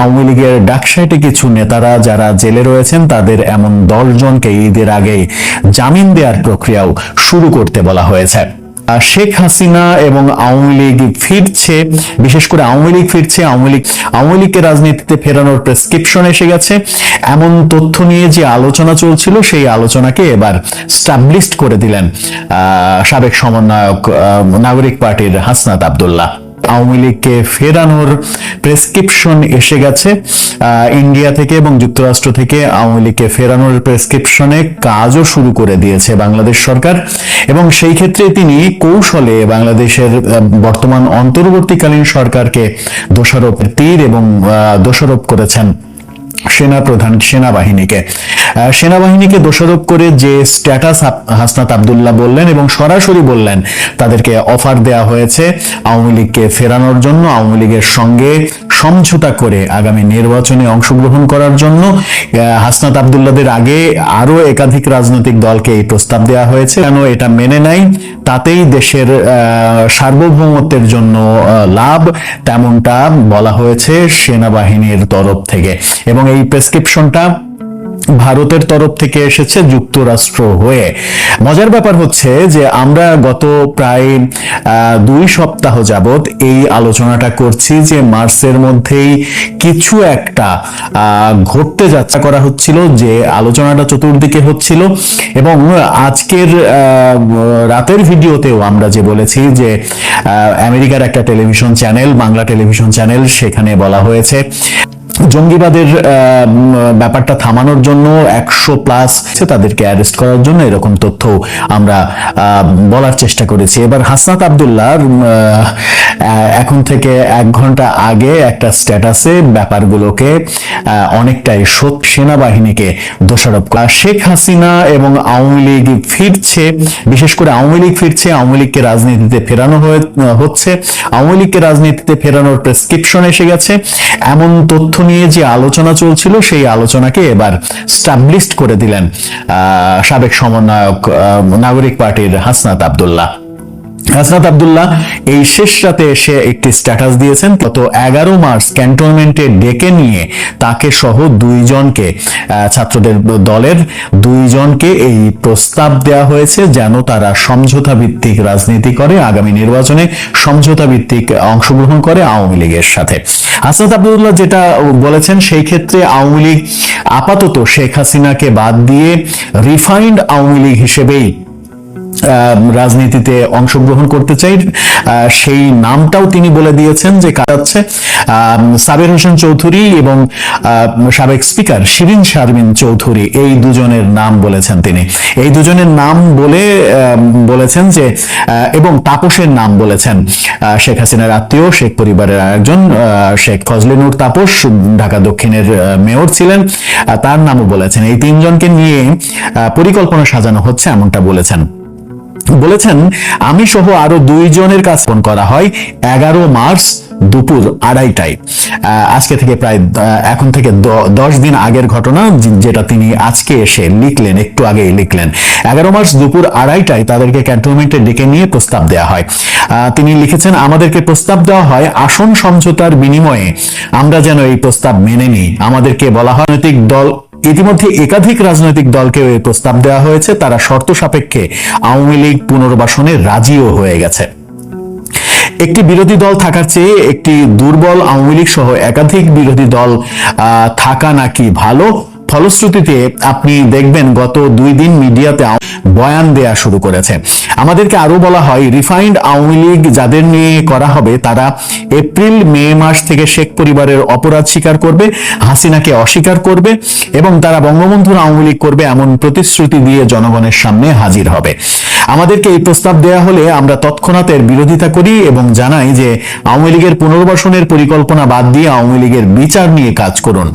আওয়ামী লীগের ডাকসাইটে কিছু নেতারা যারা জেলে রয়েছেন, তাদের এমন দশ জনকে ঈদের আগে জামিন দেওয়ার প্রক্রিয়াও শুরু করতে বলা হয়েছে। শেখ হাসিনা এবং আওয়ামী লীগ ফিরছে, বিশেষ করে আওয়ামী লীগ ফিরছে, আওয়ামী লীগ, আওয়ামী লীগকে রাজনীতিতে ফেরানোর প্রেসক্রিপশন এসে গেছে। এমন তথ্য নিয়ে যে আলোচনা চলছিল, সেই আলোচনাকে এবার স্টাবলিশড করে দিলেন সাবেক সমন্বয়ক নাগরিক পার্টির হাসনাত আবদুল্লাহ। আওয়ামী লীগকে ফেরানোর প্রেসক্রিপশন এসে গেছে। ইন্ডিয়া থেকে এবং যুক্তরাষ্ট্র থেকে আওয়ামী লীগকে ফেরানোর প্রেসক্রিপশনে কাজও শুরু করে দিয়েছে বাংলাদেশ সরকার। এবং সেই ক্ষেত্রে তিনি কৌশলে বাংলাদেশের বর্তমান অন্তর্বর্তীকালীন সরকারকে দোষারোপ তীর এবং দোষারোপ করেছেন। সেনা প্রধান সেনাবাহিনীকে সেনাবাহিনীকে দোষারোপ করে যে স্ট্যাটাস হাসনাত আবদুল্লাহ বললেন এবং সরাসরি বললেন, তাদেরকে অফার দেয়া হয়েছে আওয়ামী লীগকে ফেরানোর জন্য, আওয়ামী লীগের সঙ্গে সমঝোতা করে আগামী নির্বাচনে অংশগ্রহণ করার জন্য হাসনাত আবদুল্লাদের আগে আরও একাধিক রাজনৈতিক দলকে এই প্রস্তাব দেওয়া হয়েছে। কেন এটা মেনে নাই? তাতেই দেশের সার্বভৌমত্বের জন্য লাভ তেমনটা বলা হয়েছে সেনাবাহিনীর তরফ থেকে। এবং এই প্রেসক্রিপশনটা ভারতের তরফ থেকে এসেছে যুক্তরাষ্ট্র হয়ে। মজার ব্যাপার হচ্ছে যে আমরা গত প্রায় দুই সপ্তাহ যাবৎ এই আলোচনাটা করছি যে মার্চের মধ্যেই কিছু একটা ঘটতে যাত্রা করা হচ্ছিল, যে আলোচনাটা চতুর্দিকে হচ্ছিল এবং আজকের রাতের ভিডিওতেও আমরা যে বলেছি যে আমেরিকার একটা television channel, Bangla television channel সেখানে বলা হয়েছে। জঙ্গিবাদের ব্যাপারটা থামানোর জন্য একশো প্লাস তাদেরকে অ্যারেস্ট করার জন্য এরকম তথ্য আমরা বলার চেষ্টা করেছি। এবার হাসনাত আবদুল্লাহ এখন থেকে এক ঘণ্টা আগে একটা স্ট্যাটাসে ব্যাপারগুলোকে অনেকটাই সেনাবাহিনীকে দোষারোপ করা। শেখ হাসিনা এবং আওয়ামী লীগ ফিরছে, বিশেষ করে আওয়ামী লীগ ফিরছে, আওয়ামী লীগকে রাজনীতিতে ফেরানো হচ্ছে। আওয়ামী লীগকে রাজনীতিতে ফেরানোর প্রেসক্রিপশন এসে গেছে। এমন তথ্য নিয়ে যে আলোচনা চলছিল, সেই আলোচনাকে এবার স্টাবলিশড করে দিলেন সাবেক সমন্বয়ক নাগরিক পার্টির হাসনাত আবদুল্লাহ। হাসনাত আবদুল্লাহ, এই শেষ রাতে এসে একটি স্ট্যাটাস দিয়েছেন। গত এগারো মার্চ ক্যান্টনমেন্টে ডেকে নিয়ে তাকে সহ দুইজনকে ছাত্রদের দলের দুইজনকে এই প্রস্তাব দেওয়া হয়েছে যেন তারা সমঝোতা ভিত্তিক রাজনীতি করে, আগামী নির্বাচনে সমঝোতা ভিত্তিক অংশগ্রহণ করে আওয়ামী লীগের সাথে। হাসনাত আবদুল্লাহ যেটা বলেছেন, সেই ক্ষেত্রে আওয়ামী লীগ আপাতত শেখ হাসিনাকে বাদ দিয়ে রিফাইন্ড আওয়ামী লীগ হিসেবেই রাজনীতিতে অংশগ্রহণ করতে চাই। সেই নামটাও তিনি বলে দিয়েছেন যে কাটাচ্ছে সাবের হোসেন চৌধুরী এবং সাবেক স্পিকার শিরিন শারমিন চৌধুরী, এই দুজনের নাম বলেছেন তিনি। এই দুজনের নাম বলে বলেছেন যে এবং তাপসের নাম বলেছেন শেখ হাসিনার আত্মীয়, শেখ পরিবারের একজন শেখ ফজলিনুর তাপস, ঢাকা দক্ষিণের মেয়র ছিলেন তার নামও বলেছেন। এই তিনজনকে নিয়ে পরিকল্পনা সাজানো হচ্ছে, এমনটা বলেছেন। বলেছেন, আমি সহ আরও দুইজনের কাছে ফোন করা হয় এগারো মার্চ দুপুর আড়াইটায়। আজকে থেকে প্রায় এখন থেকে দশ দিন আগের ঘটনা যেটা তিনি আজকে এসে লিখলেন, একটু আগেই লিখলেন। এগারো মার্চ দুপুর আড়াইটায় তাদেরকে ক্যান্টনমেন্টে ডেকে নিয়ে প্রস্তাব দেওয়া হয়। তিনি লিখেছেন, আমাদেরকে প্রস্তাব দেওয়া হয় আসন সমঝোতার বিনিময়ে। আমরা যেন এই প্রস্তাব মেনে নিই। আমাদেরকে বলা হয় নৈতিক দল ইতিমধ্যে একাধিক রাজনৈতিক দলকেও এই প্রস্তাব দেওয়া হয়েছে। তারা শর্ত সাপেক্ষে আওয়ামী লীগ পুনর্বাসনে রাজিও হয়ে গেছে। একটি বিরোধী দল থাকার চেয়ে একটি দুর্বল আওয়ামী লীগ সহ একাধিক বিরোধী দল থাকা নাকি ভালো? ফলশ্রুতিতে আপনি দেখবেন গত দুই দিন মিডিয়াতে বয়ান দেয়া শুরু করেছে। আমাদেরকে আরও বলা হয়, রিফাইন্ড আওয়ামী লীগ যাদের নিয়ে করা হবে, তারা এপ্রিল, মে মাস থেকে শেখ পরিবারের অপরাধ স্বীকার করবে, হাসিনাকে অস্বীকার করবে এবং তারা বঙ্গবন্ধুর আওয়ামী লীগ করবে এমন প্রতিশ্রুতি দিয়ে জনগণের সামনে হাজির হবে। আমাদেরকে এই প্রস্তাব দেয়া হলে আমরা তৎক্ষণাৎ এর বিরোধিতা করি এবং জানাই যে আওয়ামী লীগের পুনর্বাসনের পরিকল্পনা বাদ দিয়ে আওয়ামী লীগের বিচার নিয়ে কাজ করুন।